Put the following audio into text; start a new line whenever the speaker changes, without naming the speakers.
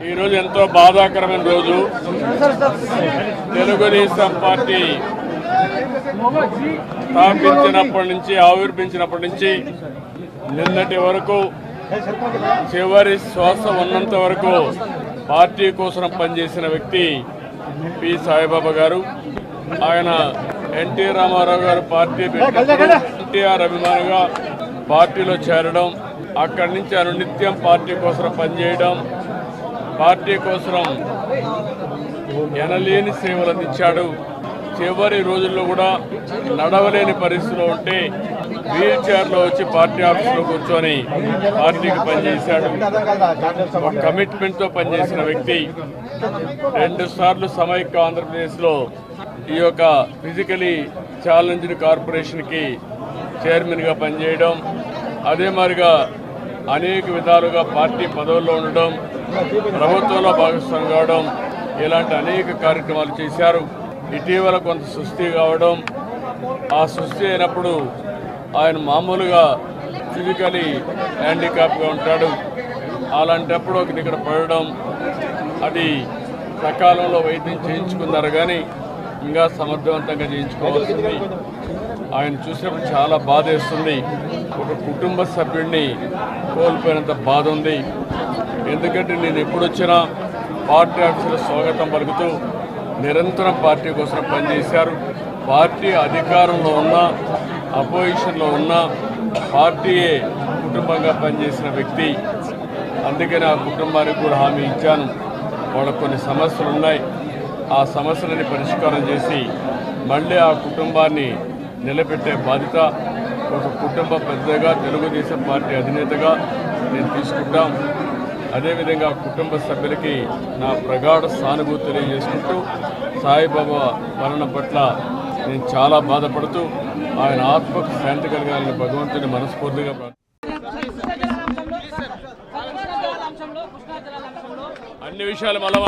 ఈ రోజు ఎంతో బాధాకరమైన రోజు. తెలుగుదేశం పార్టీ స్థాపించినప్పటి నుంచి ఆవిర్భించినప్పటి నుంచి నిన్నటి వరకు చివరి శ్వాస ఉన్నంత వరకు పార్టీ కోసం పనిచేసిన వ్యక్తి పి. సాయిబాబా గారు. ఆయన ఎన్టీ రామారావు గారు పార్టీ ఎన్టీఆర్ అభిమానిగా పార్టీలో చేరడం అక్కడి నుంచి ఆయన నిత్యం పార్టీ కోసం పనిచేయడం పార్టీ కోసం ఎనలేని సేవలు అందించాడు. చివరి రోజుల్లో కూడా నడవలేని పరిస్థితిలో ఉంటే వీల్ చైర్లో వచ్చి పార్టీ ఆఫీస్లో కూర్చొని పార్టీకి పనిచేశాడు. ఒక కమిట్మెంట్తో పనిచేసిన వ్యక్తి. రెండు సార్లు సమైక్య ఆంధ్రప్రదేశ్లో ఈ యొక్క ఫిజికలీ ఛాలెంజ్డ్ కార్పొరేషన్కి చైర్మన్గా పనిచేయడం. అదే మాదిరిగా అనేక విధాలుగా పార్టీ పదవుల్లో ఉండడం ప్రభుత్వంలో భాగస్వామి కావడం ఇలాంటి అనేక కార్యక్రమాలు చేశారు. ఇటీవల కొంత సుస్థి కావడం. ఆ సుస్థి అయినప్పుడు ఆయన మామూలుగా ఫిజికలీ హ్యాండిక్యాప్గా ఉంటాడు. అలాంటప్పుడు ఒక దగ్గర పడడం అది సకాలంలో వైద్యం చేయించుకున్నారు కానీ ఇంకా సమర్థవంతంగా చేయించుకోవాల్సింది. ఆయన చూసినప్పుడు చాలా బాధేస్తుంది. ఒక కుటుంబ సభ్యుడిని కోల్పోయినంత బాధ ఉంది. ఎందుకంటే నేను ఎప్పుడొచ్చినా పార్టీ ఆఫీసులో స్వాగతం పలుకుతూ నిరంతరం పార్టీ కోసం పనిచేశారు. పార్టీ అధికారంలో ఉన్నా అపోజిషన్లో ఉన్న పార్టీయే కుటుంబంగా పనిచేసిన వ్యక్తి. అందుకని ఆ కుటుంబానికి కూడా హామీ ఇచ్చాను. వాళ్ళకు కొన్ని సమస్యలు ఉన్నాయి. ఆ సమస్యలని పరిష్కారం చేసి మళ్ళీ ఆ కుటుంబాన్ని నిలబెట్టే బాధ్యత ఒక కుటుంబ పెద్దగా తెలుగుదేశం పార్టీ అధినేతగా నేను తీసుకుంటాం. అదేవిధంగా కుటుంబ సభ్యులకి నా ప్రగాఢ సానుభూతి తెలియజేసుకుంటూ సాయిబాబా మరణం పట్ల నేను చాలా బాధపడుతూ ఆయన ఆత్మకు శాంతి కలగాలని భగవంతుని మనస్ఫూర్తిగా అన్ని విషయాలు మళ్ళా